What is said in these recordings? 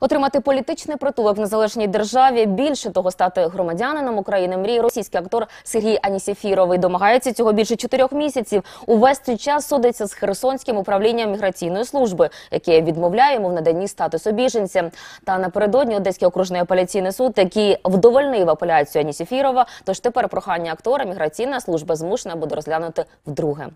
Отримати політичний притулок в незалежній державі, більше того стати громадянином України. Мріє російський актор Сергій Анісіфіровий. Домагається цього більше чотирьох місяців. Увесь цей час судиться з Херсонським управлінням міграційної служби, яке відмовляє йому в наданні статусу біженця. Та напередодні Одеський окружний апеляційний суд, який вдовольнив апеляцію Анісіфірова. Тож тепер прохання актора міграційна служба змушена буде розглянути вдруге.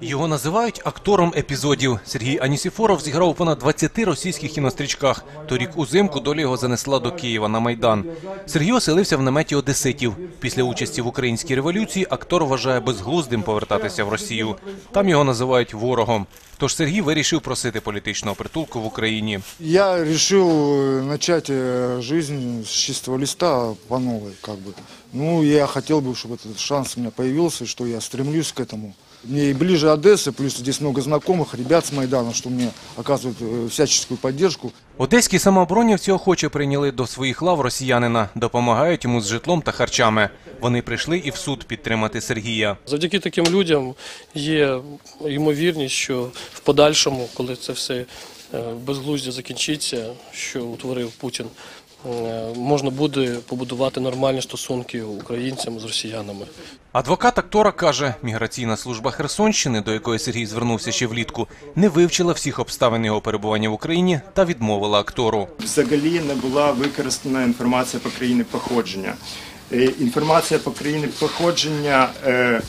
Його називають актором епізодів. Сергій Анісіфоров зіграв у понад 20 російських кінострічках. Торік узимку доля його занесла до Києва на Майдан. Сергій оселився в наметі одеситів. Після участі в українській революції актор вважає безглуздим повертатися в Росію. Там його називають ворогом. Тож Сергій вирішив просити політичного притулку в Україні. Я решил э, начать э, жизнь с чистого листа по новой, как бы. Ну, я хотел бы, чтобы этот шанс у меня появился, что я стремлюсь к этому. Мне и ближе Одесса, плюс здесь много знакомых, ребят с Майдана, что мне оказывают э, всяческую поддержку. Одеські самооборонівці охоче прийняли до своїх лав росіянина, допомагають йому з житлом та харчами. Вони прийшли і в суд підтримати Сергія. Завдяки таким людям є ймовірність, що в подальшому, коли це все е, безглуздя закінчиться, що утворив Путін, е, можна буде побудувати нормальні стосунки українцям з росіянами. Адвокат актора каже, міграційна служба Херсонщини, до якої Сергій звернувся ще влітку, не вивчила всіх обставин його перебування в Україні та відмовила актору. взагалі не була використана інформація про країни походження. Е, Інформація про країни походження е,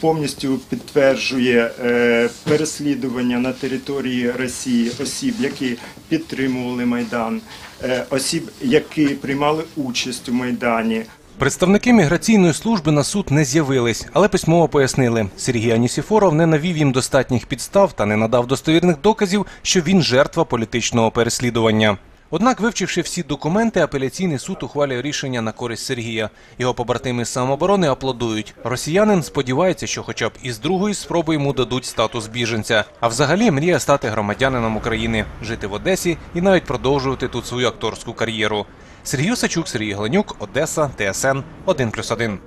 повністю підтверджує е, переслідування на території Росії осіб, які підтримували Майдан, е, осіб, які приймали участь у Майдані. Представники міграційної служби на суд не з'явились, але письмово пояснили, Сергій Анісіфоров не навів їм достатніх підстав та не надав достовірних доказів, що він жертва політичного переслідування. Однак, вивчивши всі документи, апеляційний суд ухвалює рішення на користь Сергія. Його побратими з самооборони аплодують. Росіянин сподівається, що хоча б із другої спроби йому дадуть статус біженця. А взагалі мріє стати громадянином України, жити в Одесі і навіть продовжувати тут свою акторську кар'єру. Сергій Сачук, Сергій Гленюк, Одеса, ТСН 1+,1.